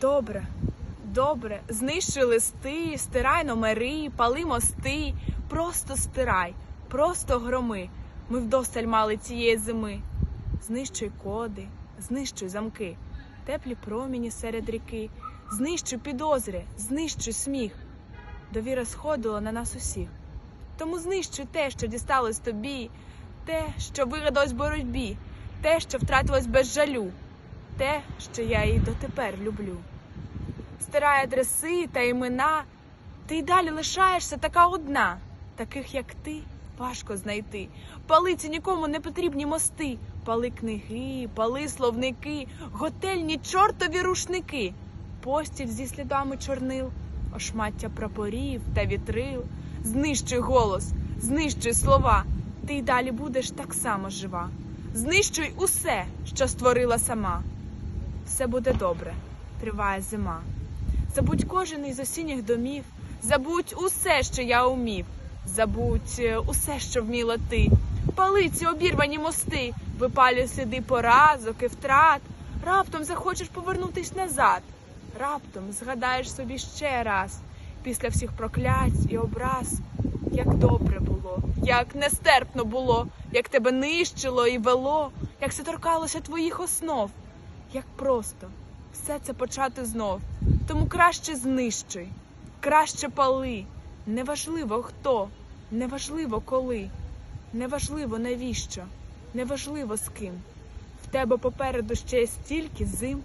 Добре, добре, знищуй листи, стирай номери, пали мости, просто стирай, просто громи. Ми вдосталь мали цієї зими. Знищуй коди, знищуй замки, теплі проміні серед ріки, знищуй підозри, знищуй сміх. Довіра сходила на нас усіх. Тому знищуй те, що дісталось тобі, те, що вигадалось боротьбі, те, що втратилось без жалю, те, що я і дотепер люблю. Стирай адреси та імена, ти й далі лишаєшся така одна. Таких, як ти, важко знайти. Пали ці нікому не потрібні мости. Пали книги, пали словники, готельні чортові рушники, постіль зі слідами чорнил, ошмаття прапорів та вітрил. Знищуй голос, знищуй слова, ти й далі будеш так само жива. Знищуй усе, що створила сама. Все буде добре, триває зима. Забудь кожен із осінніх домів, забудь усе, що я умів, забудь е, усе, що вміла ти. Пали ці обірвані мости, випалюй сліди поразок і втрат. Раптом захочеш повернутись назад. Раптом згадаєш собі ще раз, після всіх проклять і образ, як добре було, як нестерпно було, як тебе нищило і вело, як це торкалося твоїх основ, як просто все це почати знов. Тому краще знищуй, краще пали. Неважливо хто, неважливо коли, неважливо навіщо, неважливо з ким. В тебе попереду ще є стільки зим